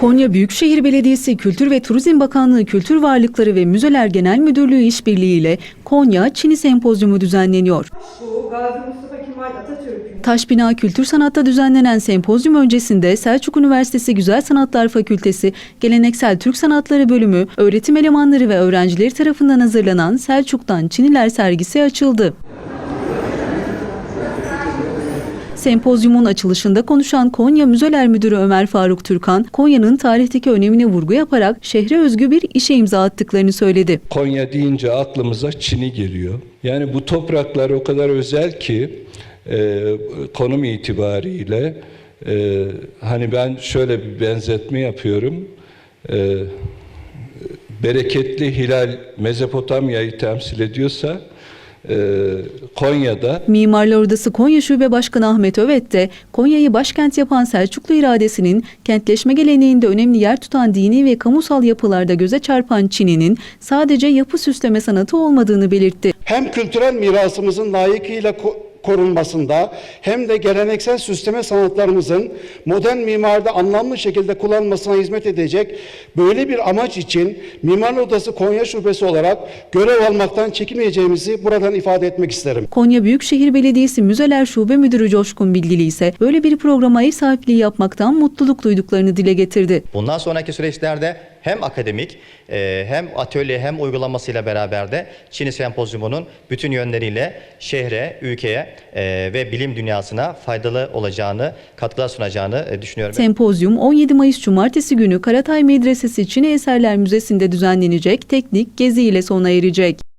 Konya Büyükşehir Belediyesi Kültür ve Turizm Bakanlığı Kültür Varlıkları ve Müzeler Genel Müdürlüğü işbirliğiyle Konya Çini Sempozyumu düzenleniyor. Taşbina Kültür Sanat'ta düzenlenen sempozyum öncesinde Selçuk Üniversitesi Güzel Sanatlar Fakültesi Geleneksel Türk Sanatları Bölümü öğretim elemanları ve öğrencileri tarafından hazırlanan Selçuk'tan Çiniler sergisi açıldı. Sempozyumun açılışında konuşan Konya Müzeler Müdürü Ömer Faruk Türkan, Konya'nın tarihteki önemine vurgu yaparak şehre özgü bir işe imza attıklarını söyledi. Konya deyince aklımıza Çin'i geliyor. Yani bu topraklar o kadar özel ki e, konum itibariyle e, hani ben şöyle bir benzetme yapıyorum. E, bereketli hilal Mezopotamya'yı temsil ediyorsa Konya'da Mimarlar Odası Konya Şube Başkanı Ahmet Övet de Konya'yı başkent yapan Selçuklu iradesinin kentleşme geleneğinde önemli yer tutan dini ve kamusal yapılarda göze çarpan Çin'inin sadece yapı süsleme sanatı olmadığını belirtti. hem kültürel mirasımızın layıkıyla korunmasında hem de geleneksel süsleme sanatlarımızın modern mimarda anlamlı şekilde kullanılmasına hizmet edecek böyle bir amaç için Mimar Odası Konya Şubesi olarak görev almaktan çekinmeyeceğimizi buradan ifade etmek isterim. Konya Büyükşehir Belediyesi Müzeler Şube Müdürü Coşkun Bilgili ise böyle bir programa ev sahipliği yapmaktan mutluluk duyduklarını dile getirdi. Bundan sonraki süreçlerde hem akademik e, hem atölye hem uygulamasıyla beraber de Çin'i Sempozyumu'nun bütün yönleriyle şehre, ülkeye e, ve bilim dünyasına faydalı olacağını, katkılar sunacağını e, düşünüyorum. Sempozyum 17 Mayıs Cumartesi günü Karatay Medresesi Çin Eserler Müzesi'nde düzenlenecek teknik gezi ile sona erecek.